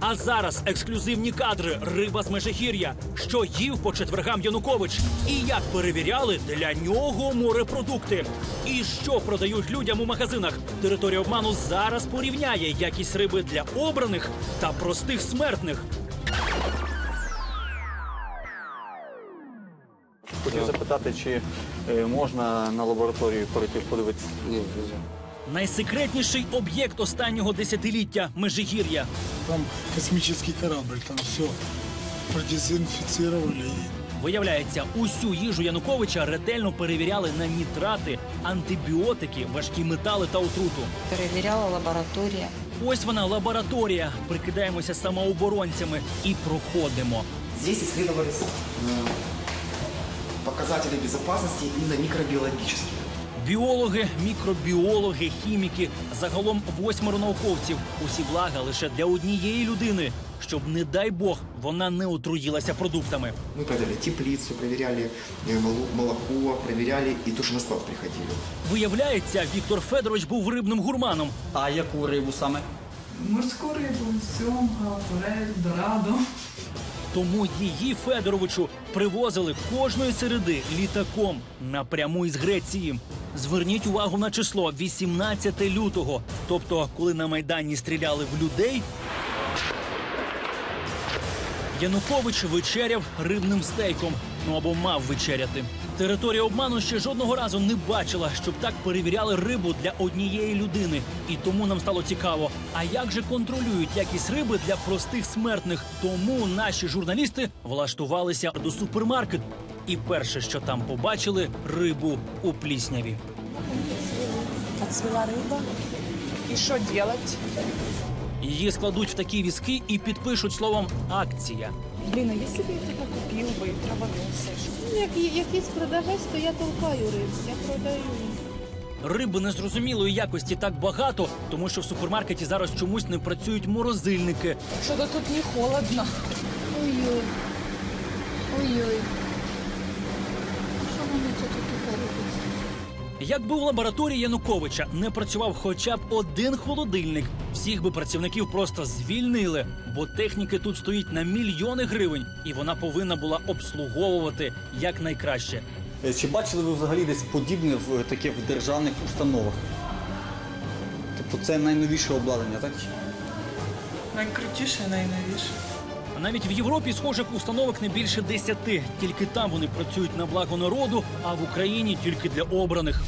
А зараз ексклюзивні кадри риба з межигір'я. Що їв по четвергам Янукович, і як перевіряли для нього морепродукти. І що продають людям у магазинах. Територія обману зараз порівняє якість риби для обраних та простих смертних. Хотів запитати, чи е, можна на лабораторію перейти подивитися? Нельзя. Найсекретніший об'єкт останнього десятиліття межигір'я. Там космический корабль, там все продезинфицировали. Виявляється, усю їжу Януковича ретельно перевіряли на нітрати, антибіотики, важкі метали та отруту. Перевіряла лабораторія. Ось вона лабораторія. Прикидаємося самооборонцями і проходимо. Здесь исследовались э, показатели безопасности именно микробиологические. Біологи, мікробіологи, хіміки, загалом восьмеро науковців. Усі блага лише для однієї людини, щоб, не дай Бог, вона не отруїлася продуктами. Мы проверяли теплицу, проверяли э, молоко, проверяли и то, что на склад приходили. Виявляється, Віктор Федорович був рибним гурманом. А яку рибу саме? Морську рибу, сьомга, форель, дорадо. Тому її Федоровичу привозили кожної середи літаком напряму із Греції. Зверніть увагу на число 18 лютого. Тобто, коли на майдані стріляли в людей. Янукович вечеряв рибним стейком. Ну або мав вечеряти. Територія обману ще жодного разу не бачила, щоб так перевіряли рибу для однієї людини. І тому нам стало цікаво, а як же контролюють якість риби для простих смертних? Тому наші журналісти влаштувалися до супермаркету. І перше, що там побачили, рибу у плісняві. Отцвела рыба. И что делать? Її складуть в такі візки і підпишуть словом акція. Блин, а если бы я тогда купил бы травоноса? Як, якийсь продавець, то я толкаю рибу, я продаю. Риби незрозумілої якості так багато, тому що в супермаркеті зараз чомусь не працюють морозильники. Что-то тут не холодно. Ой-ой. Ой-ой. Якби у лабораторії Януковича не працював хоча б один холодильник, всіх би працівників просто звільнили, бо техніки тут стоїть на мільйони гривень, і вона повинна була обслуговувати якнайкраще. Е, Чи бачили ви взагалі десь подібне в таке в державних установах? Тобто це найновіше обладнання, так? Найкрутіше, найновіше. Навіть в Європі схожих установок не більше десяти. Тільки там вони працюють на благо народу, а в Україні тільки для обраних.